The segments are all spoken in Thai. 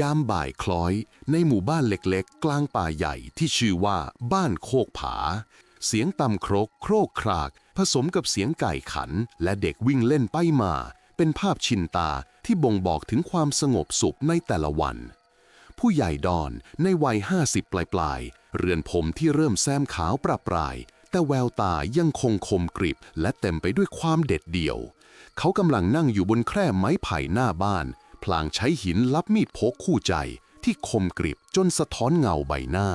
ยามบ่ายคล้อยในหมู่บ้านเล็กๆ กลางป่าใหญ่ที่ชื่อว่าบ้านโคกผา เสียงตำครกโครกคราก ผสมกับเสียงไก่ขัน และเด็กวิ่งเล่นไปมา เป็นภาพชินตาที่บ่งบอกถึงความสงบสุขในแต่ละวัน ผู้ใหญ่ดอนในวัยห้าสิบปลายๆ เรือนผมที่เริ่มแซมขาวประปราย แต่แววตายังคงคมกริบ และเต็มไปด้วยความเด็ดเดี่ยว เขากำลังนั่งอยู่บนแคร่ไม้ไผ่หน้าบ้าน พลางใช้หินรับมีดพกคู่ใจที่คมกริบจนสะท้อนเงาใบหน้า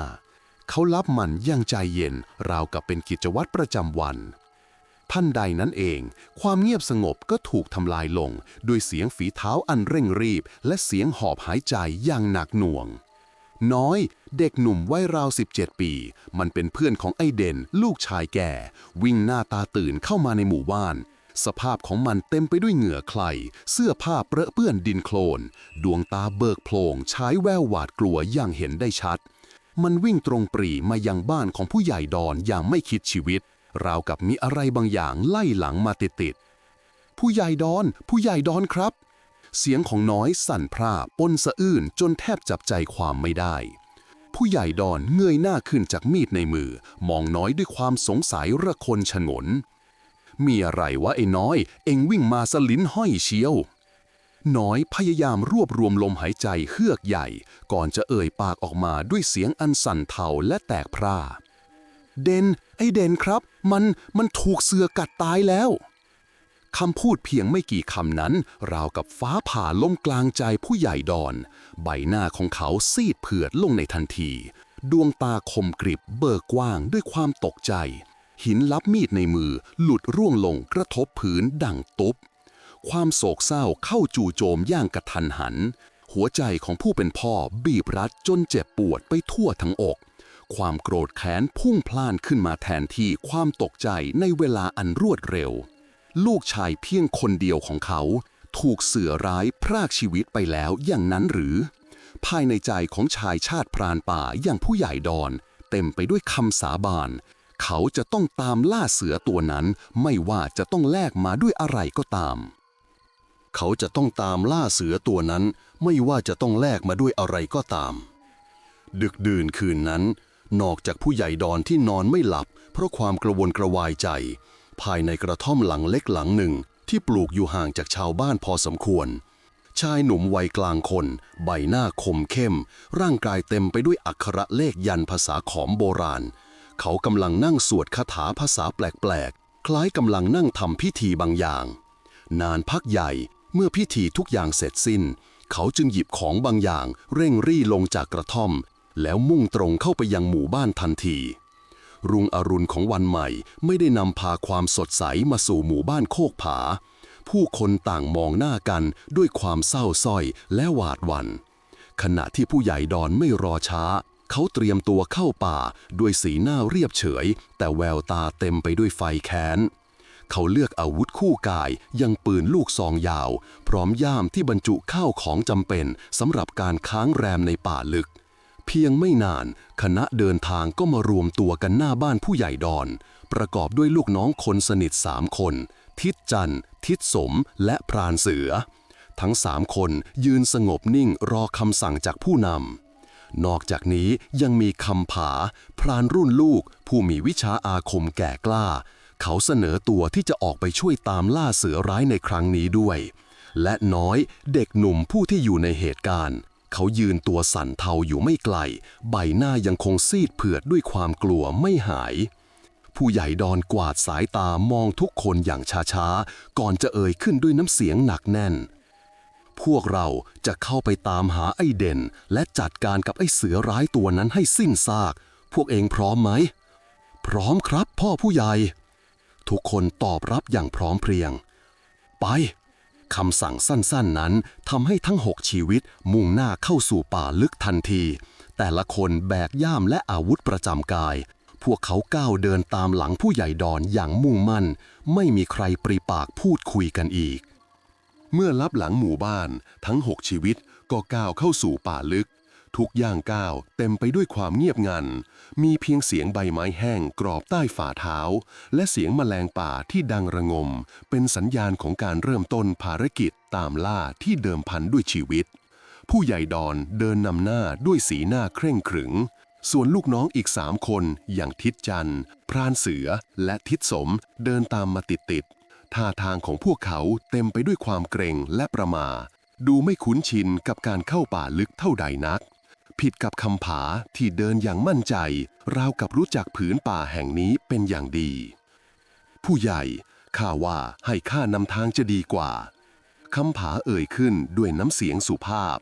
เขารับมันอยังใจเย็นราวกับเป็นกิจวัตรประจำวัน ท่านใดนั้นเอง ความเงียบสงบก็ถูกทำลายลงด้วยเสียงฝีเท้าอันเร่งรีบ และเสียงหอบหายใจอย่างหนักหน่วง น้อย เด็กหนุ่มวัยราว 17 ปี มันเป็นเพื่อนของไอเดนลูกชายแก่ วิ่งหน้าตาตื่นเข้ามาในหมู่บ้าน สภาพของมันเต็มไปด้วยเหงื่อใคร เสื้อผ้าเปรอะเปื้อนดินโคลน ดวงตาเบิกโพลงใช้แววหวาดกลัวอย่างเห็นได้ชัด มันวิ่งตรงปรีมายังบ้านของผู้ใหญ่ดอนอย่างไม่คิดชีวิต ราวกับมีอะไรบางอย่างไล่หลังมาติดๆ ผู้ใหญ่ดอน ผู้ใหญ่ดอนครับ เสียงของน้อยสั่นพร่าปนสะอื้นจนแทบจับใจความไม่ได้ผู้ใหญ่ดอนเงยหน้าขึ้นจากมีดในมือ มองน้อยด้วยความสงสัยระคนฉงน มีอะไรวะไอ้น้อย เอ็งวิ่งมาสลิ้นห้อยเชียว น้อยพยายามรวบรวมลมหายใจเฮือกใหญ่ ก่อนจะเอ่ยปากออกมาด้วยเสียงอันสั่นเทาและแตกพร่า เดน ไอ้เดนครับ มันมันถูกเสือกัดตายแล้วคำพูดเพียงไม่กี่คำนั้น ราวกับฟ้าผ่าลงกลางใจผู้ใหญ่ดอน ใบหน้าของเขาซีดเผือดลงในทันที ดวงตาคมกริบเบิกกว้างด้วยความตกใจ หินลับมีดในมือหลุดร่วงลงกระทบพื้นดังตุบ ความโศกเศร้าเข้าจู่โจมย่างกระทันหัน หัวใจของผู้เป็นพ่อบีบรัดจนเจ็บปวดไปทั่วทั้งอก ความโกรธแค้นพุ่งพล่านขึ้นมาแทนที่ความตกใจในเวลาอันรวดเร็ว ลูกชายเพียงคนเดียวของเขา ถูกเสือร้ายพรากชีวิตไปแล้วอย่างนั้นหรือ ภายในใจของชายชาติพรานป่าอย่างผู้ใหญ่ดอน เต็มไปด้วยคำสาบาน เขาจะต้องตามล่าเสือตัวนั้น ไม่ว่าจะต้องแลกมาด้วยอะไรก็ตาม เขาจะต้องตามล่าเสือตัวนั้น ไม่ว่าจะต้องแลกมาด้วยอะไรก็ตาม ดึกดื่นคืนนั้น นอกจากผู้ใหญ่ดอนที่นอนไม่หลับ เพราะความกระวนกระวายใจ ภายในกระท่อมหลังเล็กหลังหนึ่งที่ปลูกอยู่ห่างจากชาวบ้านพอสมควร ชายหนุ่มวัยกลางคน ใบหน้าคมเข้ม ร่างกายเต็มไปด้วยอักขระเลขยันภาษาขอมโบราณ เขากำลังนั่งสวดคาถาภาษาแปลกๆ คล้ายกำลังนั่งทำพิธีบางอย่าง นานพักใหญ่เมื่อพิธีทุกอย่างเสร็จสิ้น เขาจึงหยิบของบางอย่าง เร่งรี่ลงจากกระท่อม แล้วมุ่งตรงเข้าไปยังหมู่บ้านทันที รุ่งอรุณของวันใหม่ไม่ได้นำพาความสดใสมาสู่หมู่บ้านโคกผา ผู้คนต่างมองหน้ากันด้วยความเศร้าส้อยและหวาดหวัน่นขณะที่ผู้ใหญ่ดอนไม่รอช้า เขาเตรียมตัวเข้าป่าด้วยสีหน้าเรียบเฉย แต่แววตาเต็มไปด้วยไฟแค้น เขาเลือกอาวุธคู่กายยังปืนลูกซองยาว พร้อมย่ามที่บรรจุข้าวของจำเป็นสำหรับการค้างแรมในป่าลึก เพียงไม่นาน คณะเดินทางก็มารวมตัวกันหน้าบ้านผู้ใหญ่ดอน ประกอบด้วยลูกน้องคนสนิทสามคน ทิดจันทร์ทิดสมและพรานเสือ ทั้งสามคนยืนสงบนิ่งรอคำสั่งจากผู้นำ นอกจากนี้ยังมีคำผา พรานรุ่นลูก ผู้มีวิชาอาคมแก่กล้า เขาเสนอตัวที่จะออกไปช่วยตามล่าเสือร้ายในครั้งนี้ด้วย และน้อยเด็กหนุ่มผู้ที่อยู่ในเหตุการณ์ เขายืนตัวสั่นเทาอยู่ไม่ไกล ใบหน้ายังคงซีดเผือดด้วยความกลัวไม่หาย ผู้ใหญ่ดอนกวาดสายตามองทุกคนอย่างช้าๆ ก่อนจะเอ่ยขึ้นด้วยน้ำเสียงหนักแน่น พวกเราจะเข้าไปตามหาไอเด่น และจัดการกับไอเสือร้ายตัวนั้นให้สิ้นซาก พวกเองพร้อมไหม พร้อมครับพ่อผู้ใหญ่ ทุกคนตอบรับอย่างพร้อมเพรียง ไปคำสั่งสั้นๆนั้นทำให้ทั้งหกชีวิตมุ่งหน้าเข้าสู่ป่าลึกทันที แต่ละคนแบกย่ามและอาวุธประจำกาย พวกเขาก้าวเดินตามหลังผู้ใหญ่ดอนอย่างมุ่งมั่น ไม่มีใครปริปากพูดคุยกันอีก เมื่อลับหลังหมู่บ้านทั้งหกชีวิตก็ก้าวเข้าสู่ป่าลึก ทุกย่างก้าวเต็มไปด้วยความเงียบงัน มีเพียงเสียงใบไม้แห้งกรอบใต้ฝ่าเท้า และเสียงแมลงป่าที่ดังระงม เป็นสัญญาณของการเริ่มต้นภารกิจตามล่าที่เดิมพันด้วยชีวิต ผู้ใหญ่ดอนเดินนำหน้าด้วยสีหน้าเคร่งขรึง ส่วนลูกน้องอีกสามคนอย่างทิดจันทร์พรานเสือและทิดสมเดินตามมาติดๆ ท่าทางของพวกเขาเต็มไปด้วยความเกรงและประมา ดูไม่คุ้นชินกับการเข้าป่าลึกเท่าใดนัก ผิดกับคำผาที่เดินอย่างมั่นใจ ราวกับรู้จักผืนป่าแห่งนี้เป็นอย่างดี ผู้ใหญ่ข้าว่าให้ข้านำทางจะดีกว่าคำผาเอ่ยขึ้นด้วยน้ำเสียงสุภาพ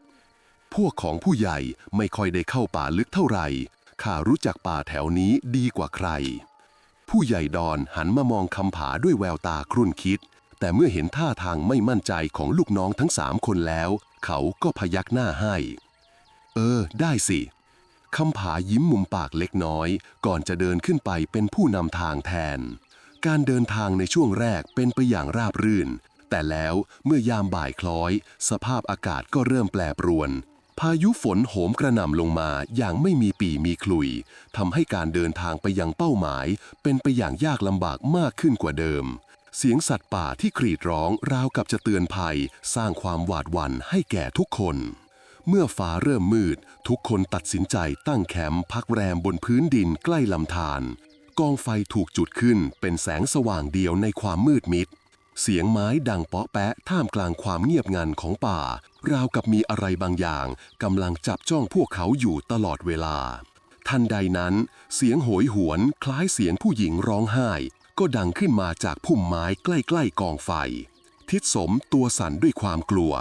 พวกของผู้ใหญ่ไม่ค่อยได้เข้าป่าลึกเท่าไหร่ข้ารู้จักป่าแถวนี้ดีกว่าใคร ผู้ใหญ่ดอนหันมามองคำผาด้วยแววตาครุ่นคิด แต่เมื่อเห็นท่าทางไม่มั่นใจของลูกน้องทั้งสามคนแล้ว เขาก็พยักหน้าให้ เออ ได้สิคำผายิ้มมุมปากเล็กน้อย ก่อนจะเดินขึ้นไปเป็นผู้นำทางแทน การเดินทางในช่วงแรกเป็นไปอย่างราบรื่น แต่แล้วเมื่อยามบ่ายคล้อย สภาพอากาศก็เริ่มแปรปรวน พายุฝนโหมกระหน่ำลงมาอย่างไม่มีปีมีคลุยทำให้การเดินทางไปยังเป้าหมาย เป็นไปอย่างยากลำบากมากขึ้นกว่าเดิม เสียงสัตว์ป่าที่กรีดร้องราวกับจะเตือนภัย สร้างความหวาดหวั่นให้แก่ทุกคน เมื่อฟ้าเริ่มมืด ทุกคนตัดสินใจตั้งแคมป์พักแรมบนพื้นดินใกล้ลำธารกองไฟถูกจุดขึ้นเป็นแสงสว่างเดียวในความมืดมิดเสียงไม้ดังเปาะแปะท่ามกลางความเงียบงันของป่า ราวกับมีอะไรบางอย่างกำลังจับจ้องพวกเขาอยู่ตลอดเวลา ทันใดนั้น เสียงโหยหวนคล้ายเสียงผู้หญิงร้องไห้ ก็ดังขึ้นมาจากพุ่มไม้ใกล้ๆกองไฟ ทิดสมตัวสั่นด้วยความกลัว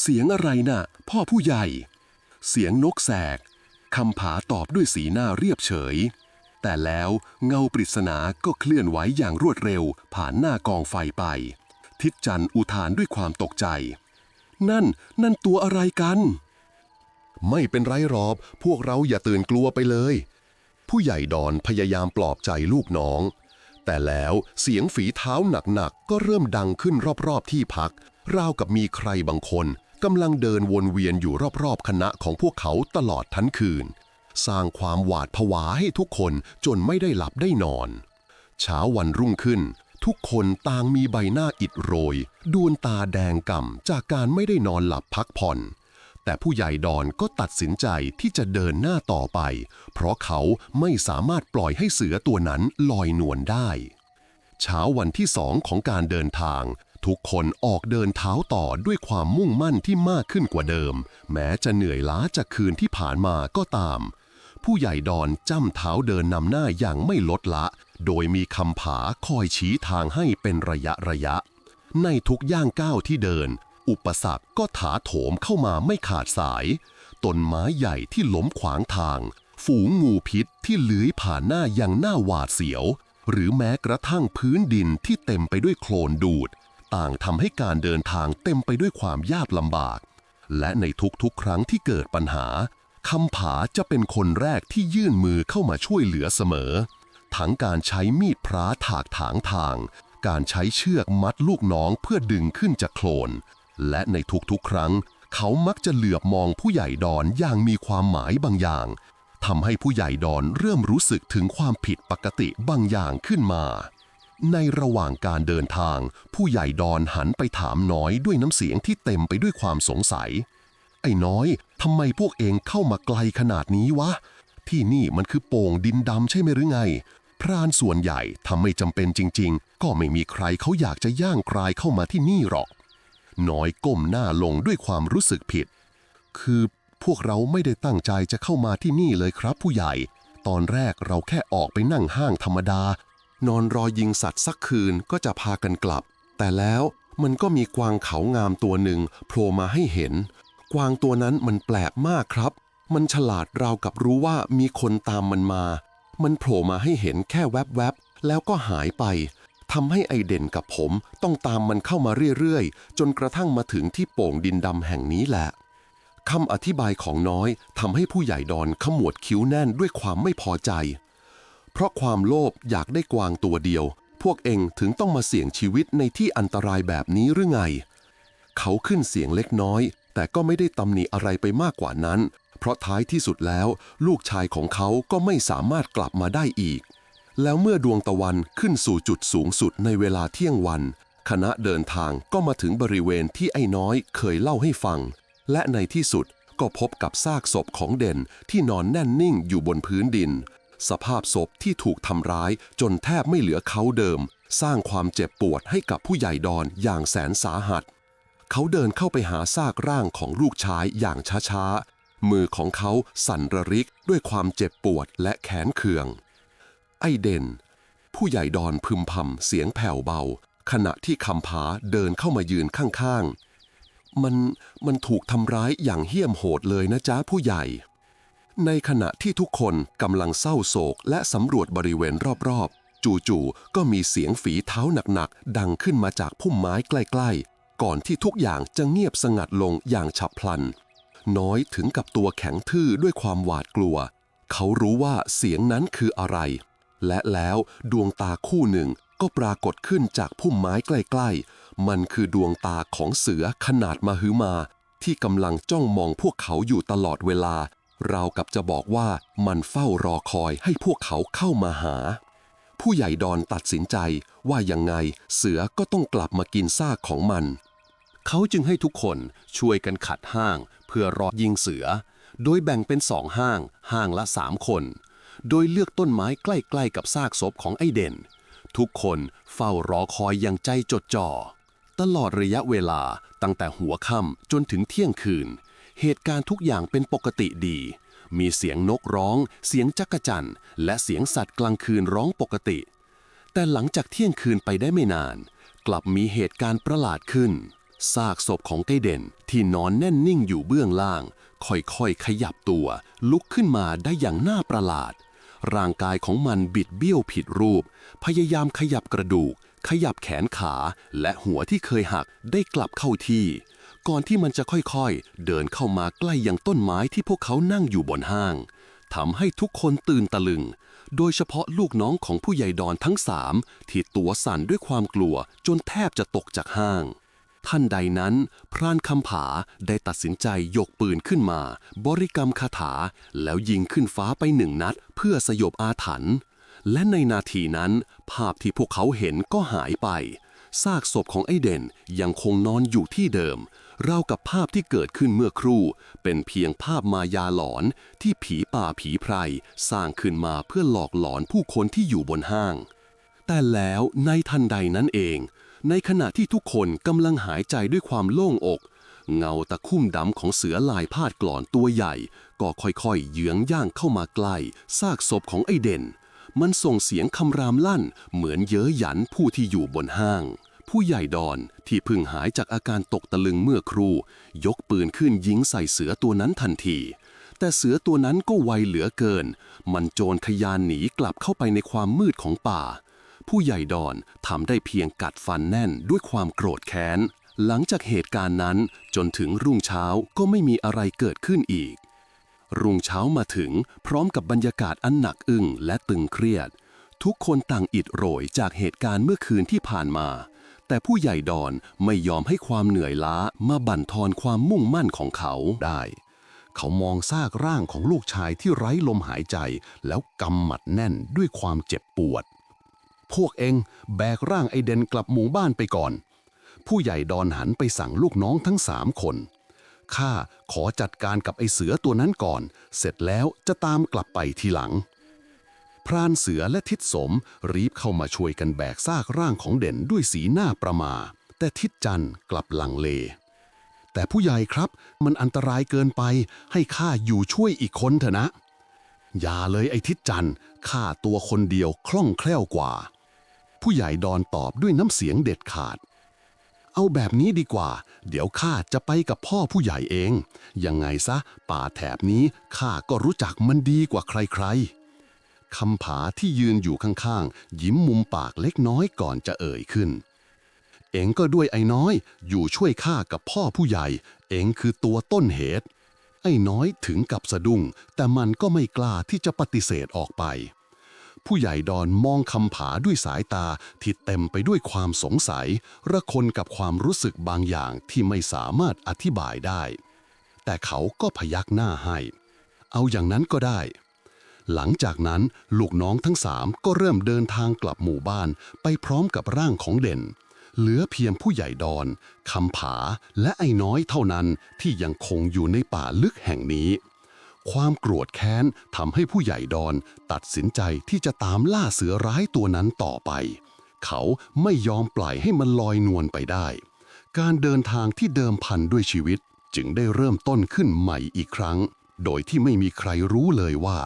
เสียงอะไรน่ะ พ่อผู้ใหญ่ เสียงนกแสกคำผาตอบด้วยสีหน้าเรียบเฉย แต่แล้วเงาปริศนาก็เคลื่อนไหวอย่างรวดเร็วผ่านหน้ากองไฟไป ทิดจันทร์อุทานด้วยความตกใจ นั่น นั่นตัวอะไรกัน ไม่เป็นไรหรอกพวกเราอย่าตื่นกลัวไปเลย ผู้ใหญ่ดอนพยายามปลอบใจลูกน้อง แต่แล้วเสียงฝีเท้าหนักๆ ก็เริ่มดังขึ้นรอบๆที่พัก ราวกับมีใครบางคนกำลังเดินวนเวียนอยู่รอบๆ คณะของพวกเขาตลอดทั้งคืน สร้างความหวาดผวาให้ทุกคนจนไม่ได้หลับได้นอน เช้าวันรุ่งขึ้น ทุกคนต่างมีใบหน้าอิดโรย ดวงตาแดงก่ำจากการไม่ได้นอนหลับพักผ่อน แต่ผู้ใหญ่ดอนก็ตัดสินใจที่จะเดินหน้าต่อไป เพราะเขาไม่สามารถปล่อยให้เสือตัวนั้นลอยนวลได้ เช้าวันที่สองของการเดินทาง ทุกคนออกเดินเท้าต่อด้วยความมุ่งมั่นที่มากขึ้นกว่าเดิม แม้จะเหนื่อยล้าจากคืนที่ผ่านมาก็ตาม ผู้ใหญ่ดอนจ้ำเท้าเดินนำหน้าอย่างไม่ลดละ โดยมีคำผาคอยชี้ทางให้เป็นระยะระยะ ในทุกย่างก้าวที่เดิน อุปสรรคก็ถาโถมเข้ามาไม่ขาดสาย ต้นไม้ใหญ่ที่ล้มขวางทาง ฝูงงูพิษที่เลื้อยผ่านหน้าอย่างหน้าหวาดเสียว หรือแม้กระทั่งพื้นดินที่เต็มไปด้วยโคลนดูด ต่างทำให้การเดินทางเต็มไปด้วยความยากลำบาก และในทุกๆ ครั้งที่เกิดปัญหา คำผาจะเป็นคนแรกที่ยื่นมือเข้ามาช่วยเหลือเสมอ ทั้งการใช้มีดพร้าถากถางทาง การใช้เชือกมัดลูกน้องเพื่อดึงขึ้นจากโคลน และในทุกๆครั้ง เขามักจะเหลือบมองผู้ใหญ่ดอนอย่างมีความหมายบางอย่างทำให้ผู้ใหญ่ดอนเริ่มรู้สึกถึงความผิดปกติบางอย่างขึ้นมา ในระหว่างการเดินทาง ผู้ใหญ่ดอนหันไปถามน้อยด้วยน้ำเสียงที่เต็มไปด้วยความสงสัย ไอ้น้อยทำไมพวกเองเข้ามาไกลขนาดนี้วะ ที่นี่มันคือโป่งดินดำใช่ไหมหรือไง พรานส่วนใหญ่ทำไม่จำเป็นจริง ๆ ก็ไม่มีใครเขาอยากจะย่างกรายเข้ามาที่นี่หรอก น้อยก้มหน้าลงด้วยความรู้สึกผิด คือพวกเราไม่ได้ตั้งใจจะเข้ามาที่นี่เลยครับผู้ใหญ่ ตอนแรกเราแค่ออกไปนั่งห้างธรรมดา นอนรอยิงสัตว์สักคืนก็จะพากันกลับ แต่แล้วมันก็มีกวางเขางามตัวหนึ่งโผล่มาให้เห็น กวางตัวนั้นมันแปลกมากครับ มันฉลาดราวกับรู้ว่ามีคนตามมันมา มันโผล่มาให้เห็นแค่แวบๆ แล้วก็หายไปทำให้ไอเด่นกับผมต้องตามมันเข้ามาเรื่อยๆ จนกระทั่งมาถึงที่โป่งดินดำแห่งนี้แหละคำอธิบายของน้อยทำให้ผู้ใหญ่ดอนขมวดคิ้วแน่นด้วยความไม่พอใจ เพราะความโลภอยากได้กวางตัวเดียว พวกเองถึงต้องมาเสี่ยงชีวิตในที่อันตรายแบบนี้หรือไง เขาขึ้นเสียงเล็กน้อย แต่ก็ไม่ได้ตำหนิอะไรไปมากกว่านั้น เพราะท้ายที่สุดแล้ว ลูกชายของเขาก็ไม่สามารถกลับมาได้อีก แล้วเมื่อดวงตะวันขึ้นสู่จุดสูงสุดในเวลาเที่ยงวัน คณะเดินทางก็มาถึงบริเวณที่ไอ้น้อยเคยเล่าให้ฟัง และในที่สุดก็พบกับซากศพของเด่นที่นอนแน่นนิ่งอยู่บนพื้นดิน สภาพศพที่ถูกทำร้ายจนแทบไม่เหลือเขาเดิม สร้างความเจ็บปวดให้กับผู้ใหญ่ดอนอย่างแสนสาหัส เขาเดินเข้าไปหาซากร่างของลูกชายอย่างช้าๆ มือของเขาสั่นระริกด้วยความเจ็บปวดและแขนเคือง ไอเด่น ผู้ใหญ่ดอนพึมพำเสียงแผ่วเบา ขณะที่คำผาเดินเข้ามายืนข้างๆ มันมันถูกทำร้ายอย่างเหี้ยมโหดเลยนะจ๊ะผู้ใหญ่ ในขณะที่ทุกคนกำลังเศร้าโศกและสำรวจบริเวณรอบๆ จู่ๆ ก็มีเสียงฝีเท้าหนักๆ ดังขึ้นมาจากพุ่มไม้ใกล้ๆ ก่อนที่ทุกอย่างจะเงียบสงัดลงอย่างฉับพลัน น้อยถึงกับตัวแข็งทื่อด้วยความหวาดกลัว เขารู้ว่าเสียงนั้นคืออะไร และแล้วดวงตาคู่หนึ่งก็ปรากฏขึ้นจากพุ่มไม้ใกล้ ๆ มันคือดวงตาของเสือขนาดมหึมา ที่กำลังจ้องมองพวกเขาอยู่ตลอดเวลาราวกับจะบอกว่ามันเฝ้ารอคอยให้พวกเขาเข้ามาหา ผู้ใหญ่ดอนตัดสินใจว่ายังไงเสือก็ต้องกลับมากินซากของมัน เขาจึงให้ทุกคนช่วยกันขัดห้าง เพื่อรอยิงเสือ โดยแบ่งเป็นสองห้าง ห้างละสามคน โดยเลือกต้นไม้ใกล้ๆกับซากศพของไอเด่น ทุกคนเฝ้ารอคอยอย่างใจจดจ่อ ตลอดระยะเวลาตั้งแต่หัวค่ำจนถึงเที่ยงคืน เหตุการณ์ทุกอย่างเป็นปกติดี มีเสียงนกร้อง เสียงจักรจั่นและเสียงสัตว์กลางคืนร้องปกติ แต่หลังจากเที่ยงคืนไปได้ไม่นาน กลับมีเหตุการณ์ประหลาดขึ้น ซากศพของไก่เด่นที่นอนแน่นนิ่งอยู่เบื้องล่าง ค่อยๆ ขยับตัว ลุกขึ้นมาได้อย่างน่าประหลาด ร่างกายของมันบิดเบี้ยวผิดรูป พยายามขยับกระดูก ขยับแขนขา และหัวที่เคยหักได้กลับเข้าที่ ก่อนที่มันจะค่อยๆ เดินเข้ามาใกล้ยังต้นไม้ที่พวกเขานั่งอยู่บนห้างทำให้ทุกคนตื่นตะลึง โดยเฉพาะลูกน้องของผู้ใหญ่ดอนทั้งสามที่ตัวสั่นด้วยความกลัวจนแทบจะตกจากห้าง ท่านใดนั้น พรานคำผาได้ตัดสินใจยกปืนขึ้นมา บริกรรมคาถา แล้วยิงขึ้นฟ้าไปหนึ่งนัด เพื่อสยบอาถรรพ์และในนาทีนั้น ภาพที่พวกเขาเห็นก็หายไปซากศพของไอเด่นยังคงนอนอยู่ที่เดิมราวกับภาพที่เกิดขึ้นเมื่อครู่ เป็นเพียงภาพมายาหลอนที่ผีป่าผีไพรสร้างขึ้นมาเพื่อหลอกหลอนผู้คนที่อยู่บนห้าง แต่แล้วในทันใดนั้นเอง ในขณะที่ทุกคนกำลังหายใจด้วยความโล่งอก เงาตะคุ่มดำของเสือลายพาดกลอนตัวใหญ่ ก็ค่อยๆเยื้องย่างเข้ามาใกล้ซากศพของไอเด่น มันส่งเสียงคำรามลั่น เหมือนเย้ยหยันผู้ที่อยู่บนห้าง ผู้ใหญ่ดอนที่พิ่งหายจากอาการตกตะลึงเมื่อครู่ ยกปืนขึ้นยิงใส่เสือตัวนั้นทันทีแต่เสือตัวนั้นก็ไวเหลือเกิน มันโจรขยานหนีกลับเข้าไปในความมืดของป่า ผู้ใหญ่ดอนทำได้เพียงกัดฟันแน่นด้วยความโกรธแค้น หลังจากเหตุการณ์นั้นจนถึงรุ่งเช้าก็ไม่มีอะไรเกิดขึ้นอีก รุ่งเช้ามาถึงพร้อมกับบรรยากาศอันหนักอึ้งและตึงเครียด ทุกคนต่างอิดโรยจากเหตุการณ์เมื่อคืนที่ผ่านมา แต่ผู้ใหญ่ดอนไม่ยอมให้ความเหนื่อยล้ามาบั่นทอนความมุ่งมั่นของเขาได้ เขามองซากร่างของลูกชายที่ไร้ลมหายใจ แล้วกำหมัดแน่นด้วยความเจ็บปวด พวกเองแบกร่างไอเดนกลับหมู่บ้านไปก่อน ผู้ใหญ่ดอนหันไปสั่งลูกน้องทั้งสามคน ข้าขอจัดการกับไอเสือตัวนั้นก่อน เสร็จแล้วจะตามกลับไปทีหลัง พรานเสือและทิดสมรีบเข้ามาช่วยกันแบกซากร่างของเด่นด้วยสีหน้าประมา แต่ทิดจันทร์กลับลังเล แต่ผู้ใหญ่ครับมันอันตรายเกินไป ให้ข้าอยู่ช่วยอีกคนเถอะนะอย่าเลยไอ้ทิดจันทร์ข้าตัวคนเดียวคล่องแคล่วกว่า ผู้ใหญ่ดอนตอบด้วยน้ำเสียงเด็ดขาด เอาแบบนี้ดีกว่า เดี๋ยวข้าจะไปกับพ่อผู้ใหญ่เอง ยังไงซะ ป่าแถบนี้ข้าก็รู้จักมันดีกว่าใครๆคำผาที่ยืนอยู่ข้างๆ ยิ้มมุมปากเล็กน้อยก่อนจะเอ่ยขึ้น เองก็ด้วยไอ้น้อย อยู่ช่วยข้ากับพ่อผู้ใหญ่ เองคือตัวต้นเหตุ ไอ้น้อยถึงกับสะดุ้งแต่มันก็ไม่กล้าที่จะปฏิเสธออกไป ผู้ใหญ่ดอนมองคำผาด้วยสายตาที่เต็มไปด้วยความสงสัย ระคนกับความรู้สึกบางอย่างที่ไม่สามารถอธิบายได้ แต่เขาก็พยักหน้าให้ เอาอย่างนั้นก็ได้ หลังจากนั้นลูกน้องทั้งสามก็เริ่มเดินทางกลับหมู่บ้านไปพร้อมกับร่างของเด่น เหลือเพียงผู้ใหญ่ดอนคำผาและไอ้น้อยเท่านั้นที่ยังคงอยู่ในป่าลึกแห่งนี้ ความโกรธแค้นทำให้ผู้ใหญ่ดอนตัดสินใจที่จะตามล่าเสือร้ายตัวนั้นต่อไป เขาไม่ยอมปล่อยให้มันลอยนวลไปได้ การเดินทางที่เดิมพันด้วยชีวิต จึงได้เริ่มต้นขึ้นใหม่อีกครั้ง โดยที่ไม่มีใครรู้เลยว่า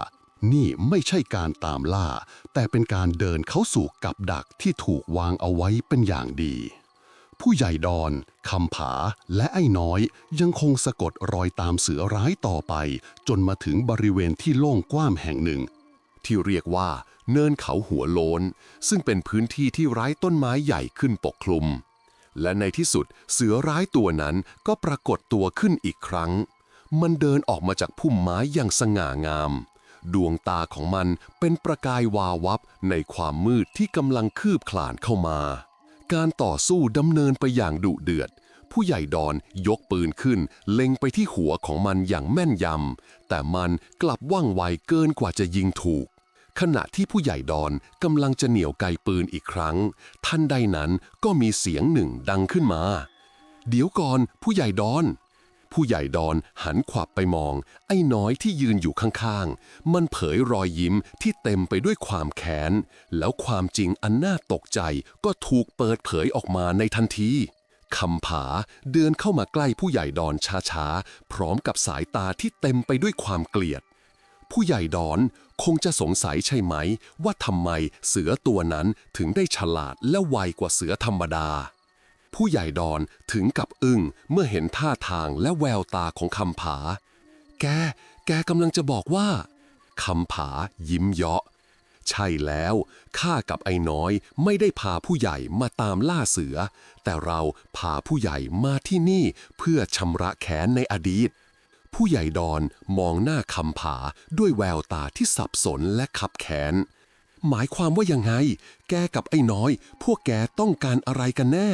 นี่ไม่ใช่การตามล่า แต่เป็นการเดินเขาสู่กับดักที่ถูกวางเอาไว้เป็นอย่างดี ผู้ใหญ่ดอนคำผา และไอ้น้อย ยังคงสะกดรอยตามเสือร้ายต่อไป จนมาถึงบริเวณที่โล่งกว้างแห่งหนึ่ง ที่เรียกว่า เนินเขาหัวโลน ซึ่งเป็นพื้นที่ที่ไร้ต้นไม้ใหญ่ขึ้นปกคลุม และในที่สุดเสือร้ายตัวนั้นก็ปรากฏตัวขึ้นอีกครั้ง มันเดินออกมาจากพุ่มไม้อย่างสง่างาม ดวงตาของมันเป็นประกายวาวับในความมืดที่กำลังคืบคลานเข้ามา การต่อสู้ดำเนินไปอย่างดุเดือด ผู้ใหญ่ดอนยกปืนขึ้น เล็งไปที่หัวของมันอย่างแม่นยำ แต่มันกลับว่างไวเกินกว่าจะยิงถูก ขณะที่ผู้ใหญ่ดอนกำลังจะเหนี่ยวไกปืนอีกครั้ง ท่านใดนั้นก็มีเสียงหนึ่งดังขึ้นมา เดี๋ยวก่อนผู้ใหญ่ดอน ผู้ใหญ่ดอนหันขวับไปมอง ไอ้น้อยที่ยืนอยู่ข้างๆ มันเผยรอยยิ้มที่เต็มไปด้วยความแค้น แล้วความจริงอันน่าตกใจก็ถูกเปิดเผยออกมาในทันทีคำผาเดินเข้ามาใกล้ผู้ใหญ่ดอนช้าๆ พร้อมกับสายตาที่เต็มไปด้วยความเกลียด ผู้ใหญ่ดอนคงจะสงสัยใช่ไหม ว่าทำไมเสือตัวนั้นถึงได้ฉลาดและไวกว่าเสือธรรมดา ผู้ใหญ่ดอนถึงกับอึ้งเมื่อเห็นท่าทางและแววตาของคำผา แก แกกำลังจะบอกว่าคำผายิ้มเยาะ ใช่แล้วข้ากับไอ้น้อยไม่ได้พาผู้ใหญ่มาตามล่าเสือ แต่เราพาผู้ใหญ่มาที่นี่เพื่อชำระแค้นในอดีต ผู้ใหญ่ดอนมองหน้าคำผาด้วยแววตาที่สับสนและขับแค้นหมายความว่ายังไง แกกับไอ้น้อย พวกแกต้องการอะไรกันแน่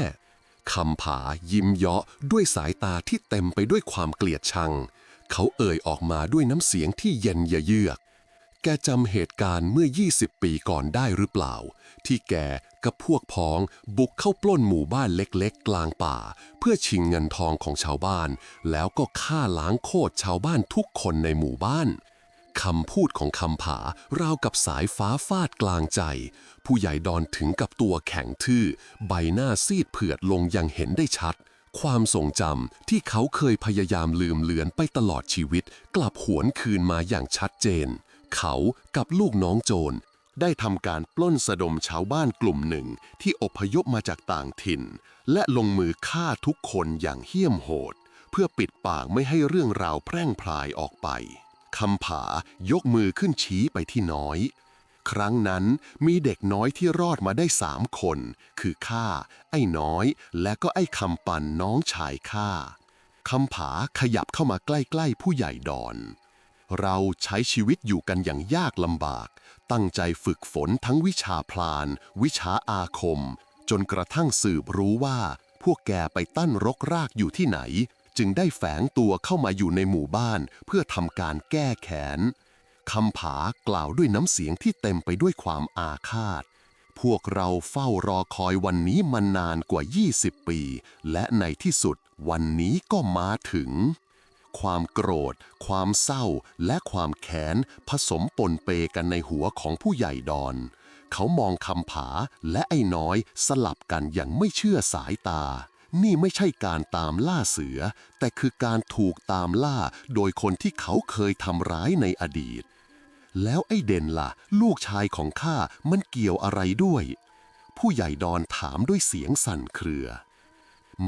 คำผายิ้มเยาะด้วยสายตาที่เต็มไปด้วยความเกลียดชัง เขาเอ่ยออกมาด้วยน้ำเสียงที่เย็นเยือก แกจำเหตุการณ์เมื่อ 20 ปีก่อนได้หรือเปล่า ที่แกกับพวกพ้องบุกเข้าปล้นหมู่บ้านเล็กๆ กลางป่า เพื่อชิงเงินทองของชาวบ้าน แล้วก็ฆ่าล้างโคตรชาวบ้านทุกคนในหมู่บ้าน คำพูดของคำผาราวกับสายฟ้าฟาดกลางใจ ผู้ใหญ่ดอนถึงกับตัวแข็งทื่อ ใบหน้าซีดเผือดลงอย่างเห็นได้ชัด ความทรงจำที่เขาเคยพยายามลืมเลือนไปตลอดชีวิต กลับหวนคืนมาอย่างชัดเจน เขากับลูกน้องโจรได้ทำการปล้นสะดมชาวบ้านกลุ่มหนึ่งที่อพยพมาจากต่างถิ่น และลงมือฆ่าทุกคนอย่างเหี้ยมโหด เพื่อปิดปากไม่ให้เรื่องราวแพร่งพรายออกไป คำผายกมือขึ้นชี้ไปที่น้อย ครั้งนั้นมีเด็กน้อยที่รอดมาได้สามคน คือข้า ไอ้น้อย และก็ไอ้คำปันน้องชายข้าคำผาขยับเข้ามาใกล้ๆผู้ใหญ่ดอน เราใช้ชีวิตอยู่กันอย่างยากลำบาก ตั้งใจฝึกฝนทั้งวิชาพลาน วิชาอาคม จนกระทั่งสืบรู้ว่า พวกแกไปตั้นรกรากอยู่ที่ไหน จึงได้แฝงตัวเข้ามาอยู่ในหมู่บ้านเพื่อทำการแก้แค้นคำผากล่าวด้วยน้ำเสียงที่เต็มไปด้วยความอาฆาต พวกเราเฝ้ารอคอยวันนี้มานานกว่า 20 ปี และในที่สุดวันนี้ก็มาถึง ความโกรธ ความเศร้า และความแค้นผสมปนเปกันในหัวของผู้ใหญ่ดอน เขามองคำผาและไอ้น้อยสลับกันอย่างไม่เชื่อสายตา นี่ไม่ใช่การตามล่าเสือ แต่คือการถูกตามล่าโดยคนที่เขาเคยทำร้ายในอดีต แล้วไอ้เด่นล่ะ ลูกชายของข้ามันเกี่ยวอะไรด้วย ผู้ใหญ่ดอนถามด้วยเสียงสั่นเครือ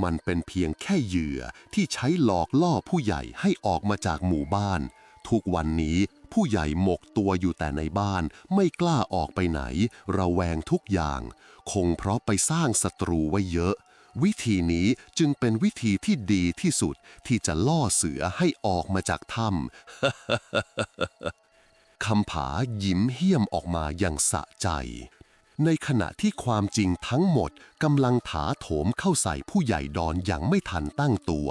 มันเป็นเพียงแค่เหยื่อที่ใช้หลอกล่อผู้ใหญ่ให้ออกมาจากหมู่บ้าน ทุกวันนี้ผู้ใหญ่หมกตัวอยู่แต่ในบ้านไม่กล้าออกไปไหน ระแวงทุกอย่าง คงเพราะไปสร้างศัตรูไว้เยอะ วิธีนี้จึงเป็นวิธีที่ดีที่สุดที่จะล่อเสือให้ออกมาจากถ้ำ คำผายิ้มเหี้ยมออกมาอย่างสะใจ ในขณะที่ความจริงทั้งหมดกำลังถาโถมเข้าใส่ผู้ใหญ่ดอนอย่างไม่ทันตั้งตัว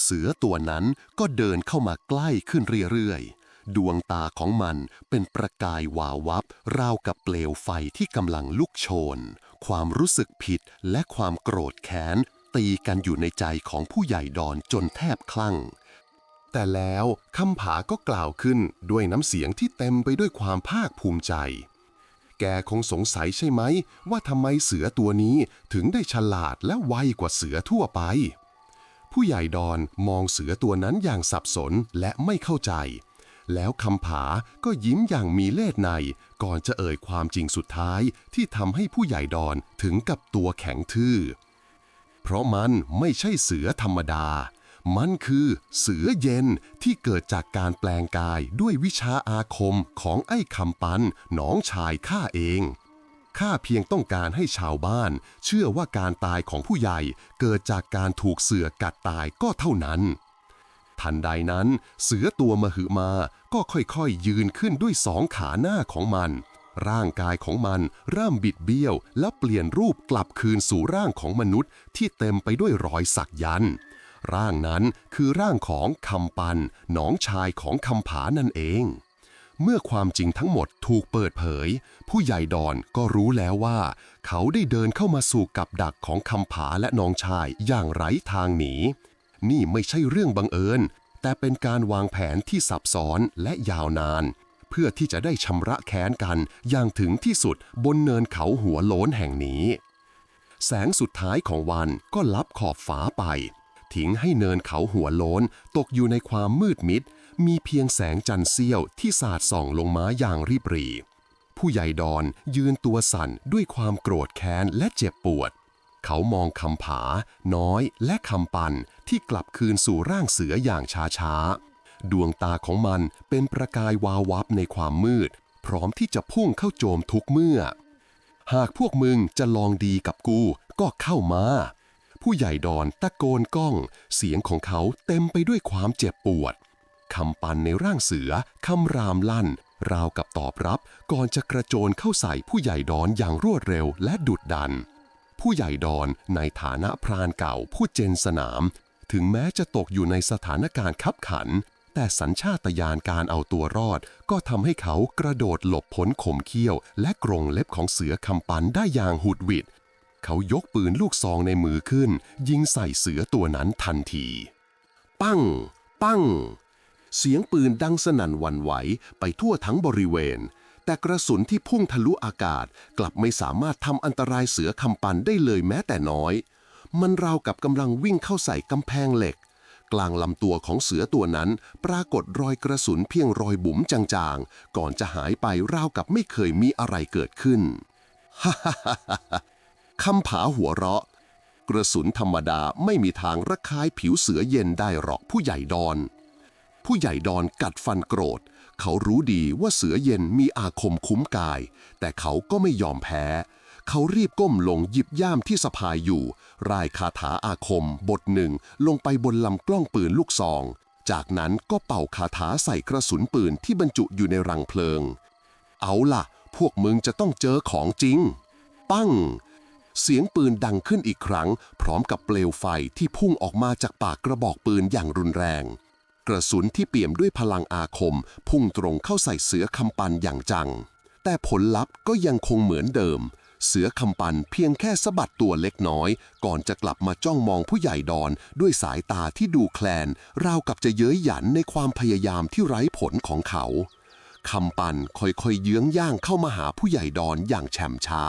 เสือตัวนั้นก็เดินเข้ามาใกล้ขึ้นเรื่อย ดวงตาของมันเป็นประกายวาววับ ราวกับเปลวไฟที่กำลังลุกโชน ความรู้สึกผิดและความโกรธแค้น ตีกันอยู่ในใจของผู้ใหญ่ดอนจนแทบคลั่ง แต่แล้วคำผาก็กล่าวขึ้นด้วยน้ำเสียงที่เต็มไปด้วยความภาคภูมิใจ แกคงสงสัยใช่ไหม ว่าทำไมเสือตัวนี้ถึงได้ฉลาดและไวกว่าเสือทั่วไปผู้ใหญ่ดอนมองเสือตัวนั้นอย่างสับสนและไม่เข้าใจ แล้วคำผาก็ยิ้มอย่างมีเล่ห์ใน ก่อนจะเอ่ยความจริงสุดท้ายที่ทำให้ผู้ใหญ่ดอนถึงกับตัวแข็งทื่อ เพราะมันไม่ใช่เสือธรรมดา มันคือเสือเย็นที่เกิดจากการแปลงกายด้วยวิชาอาคมของไอ้คำปันน้องชายข้าเองข้าเพียงต้องการให้ชาวบ้าน เชื่อว่าการตายของผู้ใหญ่เกิดจากการถูกเสือกัดตายก็เท่านั้น ทันใดนั้น เสือตัวมหึมาก็ค่อยๆยืนขึ้นด้วยสองขาหน้าของมัน ร่างกายของมันเริ่มบิดเบี้ยว และเปลี่ยนรูปกลับคืนสู่ร่างของมนุษย์ ที่เต็มไปด้วยรอยสักยันต์ร่างนั้นคือร่างของคำปันน้องชายของคำผานั่นเอง เมื่อความจริงทั้งหมดถูกเปิดเผย ผู้ใหญ่ดอนก็รู้แล้วว่า เขาได้เดินเข้ามาสู่กับดักของคำผาและน้องชายอย่างไร้ทางหนี นี่ไม่ใช่เรื่องบังเอิญ แต่เป็นการวางแผนที่ซับซ้อนและยาวนาน เพื่อที่จะได้ชำระแค้นกันอย่างถึงที่สุดบนเนินเขาหัวโล้นแห่งนี้ แสงสุดท้ายของวันก็ลับขอบฟ้าไป ทิ้งให้เนินเขาหัวโล้นตกอยู่ในความมืดมิด มีเพียงแสงจันทร์เสี้ยวที่สาดส่องลงมาอย่างรีบรีผู้ใหญ่ดอนยืนตัวสั่นด้วยความโกรธแค้นและเจ็บปวด เขามองคำผา น้อยและคำปันที่กลับคืนสู่ร่างเสืออย่างช้าๆ ดวงตาของมันเป็นประกายวาววับในความมืด พร้อมที่จะพุ่งเข้าโจมทุกเมื่อ หากพวกมึงจะลองดีกับกูก็เข้ามา ผู้ใหญ่ดอนตะโกนก้อง เสียงของเขาเต็มไปด้วยความเจ็บปวดคำปันในร่างเสือคำรามลั่น ราวกับตอบรับก่อนจะกระโจนเข้าใส่ผู้ใหญ่ดอนอย่างรวดเร็วและดุดดัน ผู้ใหญ่ดอนในฐานะพรานเก่าผู้เจนสนาม ถึงแม้จะตกอยู่ในสถานการณ์ขับขัน แต่สัญชาตญาณการเอาตัวรอด ก็ทำให้เขากระโดดหลบพ้นข่มเขี้ยว และกรงเล็บของเสือคำปันได้อย่างหุดหวิด เขายกปืนลูกซองในมือขึ้น ยิงใส่เสือตัวนั้นทันที ปั้ง ปั้ง เสียงปืนดังสนั่นวันไหวไปทั่วทั้งบริเวณ แต่กระสุนที่พุ่งทะลุอากาศ กลับไม่สามารถทำอันตรายเสือคำปันได้เลยแม้แต่น้อย มันราวกับกำลังวิ่งเข้าใส่กำแพงเหล็ก กลางลำตัวของเสือตัวนั้น ปรากฏรอยกระสุนเพียงรอยบุ๋มจางๆ ก่อนจะหายไปราวกับไม่เคยมีอะไรเกิดขึ้นฮ่าฮ่าฮ่าคำผาหัวเราะ กระสุนธรรมดาไม่มีทางระคายผิวเสือเย็นได้หรอกผู้ใหญ่ดอน ผู้ใหญ่ดอนกัดฟันโกรธ เขารู้ดีว่าเสือเย็นมีอาคมคุ้มกาย แต่เขาก็ไม่ยอมแพ้ เขารีบก้มลงหยิบย่ามที่สะพายอยู่ รายคาถาอาคม บทหนึ่งลงไปบนลำกล้องปืนลูกซอง จากนั้นก็เป่าคาถาใส่กระสุนปืนที่บรรจุอยู่ในรังเพลิง เอาล่ะ พวกมึงจะต้องเจอของจริง ปั้งเสียงปืนดังขึ้นอีกครั้ง พร้อมกับเปลวไฟที่พุ่งออกมาจากปากกระบอกปืนอย่างรุนแรง กระสุนที่เปี่ยมด้วยพลังอาคม พุ่งตรงเข้าใส่เสือคำปันอย่างจัง แต่ผลลัพธ์ก็ยังคงเหมือนเดิม เสือคำปันเพียงแค่สะบัดตัวเล็กน้อย ก่อนจะกลับมาจ้องมองผู้ใหญ่ดอน ด้วยสายตาที่ดูแคลน ราวกับจะเย้ยหยันในความพยายามที่ไร้ผลของเขาคำปันค่อยๆเยื้องย่างเข้ามาหาผู้ใหญ่ดอนอย่างแฉมช้า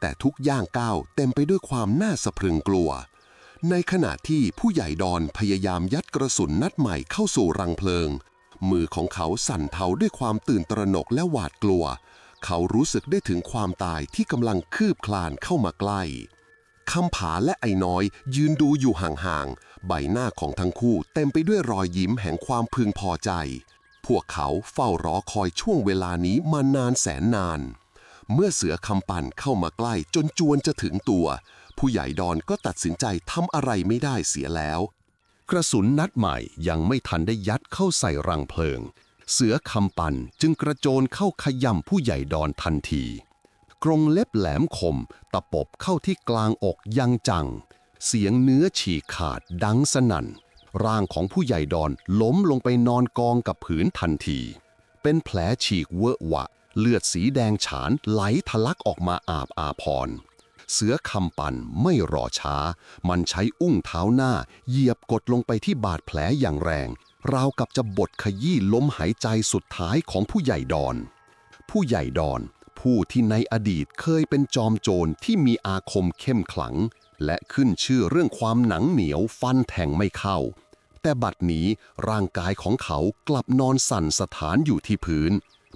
แต่ทุกย่างก้าวเต็มไปด้วยความน่าสะพรึงกลัว ในขณะที่ผู้ใหญ่ดอนพยายามยัดกระสุนนัดใหม่เข้าสู่รังเพลิง มือของเขาสั่นเทาด้วยความตื่นตระหนกและหวาดกลัว เขารู้สึกได้ถึงความตายที่กำลังคืบคลานเข้ามาใกล้คำผาและไอ้น้อย ยืนดูอยู่ห่างๆ ใบหน้าของทั้งคู่เต็มไปด้วยรอยยิ้มแห่งความพึงพอใจ พวกเขาเฝ้ารอคอยช่วงเวลานี้มานานแสนนาน เมื่อเสือคำปั่นเข้ามาใกล้จนจวนจะถึงตัว ผู้ใหญ่ดอนก็ตัดสินใจทำอะไรไม่ได้เสียแล้ว กระสุนนัดใหม่ยังไม่ทันได้ยัดเข้าใส่รังเพลิง เสือคำปันจึงกระโจนเข้าขย่ำผู้ใหญ่ดอนทันทีกรงเล็บแหลมคม ตะปบเข้าที่กลางอกยังจัง เสียงเนื้อฉีกขาดดังสนั่น ร่างของผู้ใหญ่ดอนล้มลงไปนอนกองกับผืนทันที เป็นแผลฉีกเวอะหวะ เลือดสีแดงฉานไหลทะลักออกมาอาบอาพร เสือคำปันไม่รอช้า มันใช้อุ้งเท้าหน้า เหยียบกดลงไปที่บาดแผลอย่างแรง ราวกับจะบดขยี้ล้มหายใจสุดท้ายของผู้ใหญ่ดอน ผู้ใหญ่ดอน ผู้ที่ในอดีตเคยเป็นจอมโจรที่มีอาคมเข้มขลัง และขึ้นชื่อเรื่องความหนังเหนียวฟันแทงไม่เข้า แต่บัดนี้ร่างกายของเขากลับนอนสั่นสถานอยู่ที่พื้น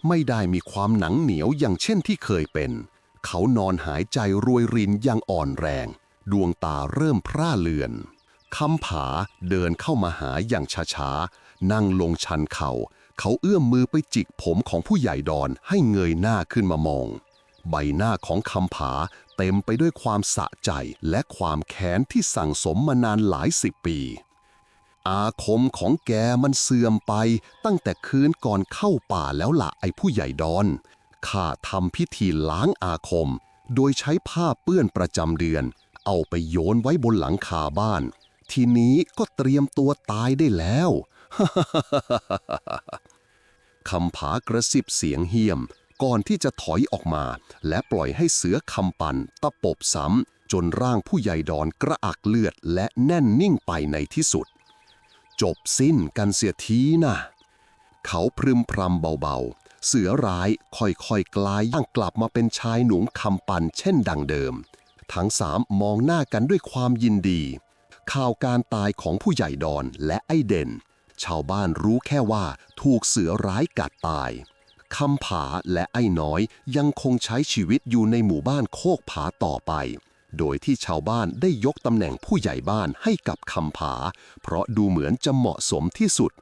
ไม่ได้มีความหนังเหนียวอย่างเช่นที่เคยเป็น เขานอนหายใจรวยรินอย่างอ่อนแรง ดวงตาเริ่มพร่าเลือนคำผาเดินเข้ามาหาอย่างช้าๆ นั่งลงชันเขา่า เขาเอื้อมมือไปจิกผมของผู้ใหญ่ดอนให้เงยหน้าขึ้นมามอง ใบหน้าของคำผาเต็มไปด้วยความสะใจและความแค้นที่สั่งสมมานานหลายสิบปี อาคมของแกมันเสื่อมไปตั้งแต่คืนก่อนเข้าป่าแล้วละไอ้ผู้ใหญ่ดอน ข้าทำพิธีล้างอาคม โดยใช้ผ้าเปื้อนประจำเดือน เอาไปโยนไว้บนหลังคาบ้าน ทีนี้ก็เตรียมตัวตายได้แล้วคำผากระซิบเสียงเฮียม ก่อนที่จะถอยออกมา และปล่อยให้เสือคำปันตะปบซ้ำจนร่างผู้ใหญ่ดอนกระอักเลือดและแน่นนิ่งไปในที่สุด จบสิ้นกันเสียทีนะเขาพรึมพรำเบาๆ เสือร้ายค่อยๆกลายย่างกลับมาเป็นชายหนุ่มคำปันเช่นดังเดิม ทั้งสามมองหน้ากันด้วยความยินดี ข่าวการตายของผู้ใหญ่ดอนและไอเด่น ชาวบ้านรู้แค่ว่าถูกเสือร้ายกัดตายคำผาและไอ้น้อยยังคงใช้ชีวิตอยู่ในหมู่บ้านโคกผาต่อไป โดยที่ชาวบ้านได้ยกตำแหน่งผู้ใหญ่บ้านให้กับคำผา เพราะดูเหมือนจะเหมาะสมที่สุด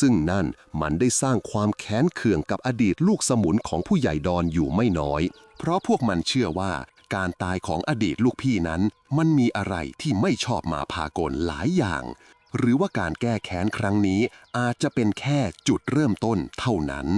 ซึ่งนั่นมันได้สร้างความแค้นเคืองกับอดีตลูกสมุนของผู้ใหญ่ดอนอยู่ไม่น้อย เพราะพวกมันเชื่อว่าการตายของอดีตลูกพี่นั้น มันมีอะไรที่ไม่ชอบมาพากลหลายอย่าง หรือว่าการแก้แค้นครั้งนี้อาจจะเป็นแค่จุดเริ่มต้นเท่านั้น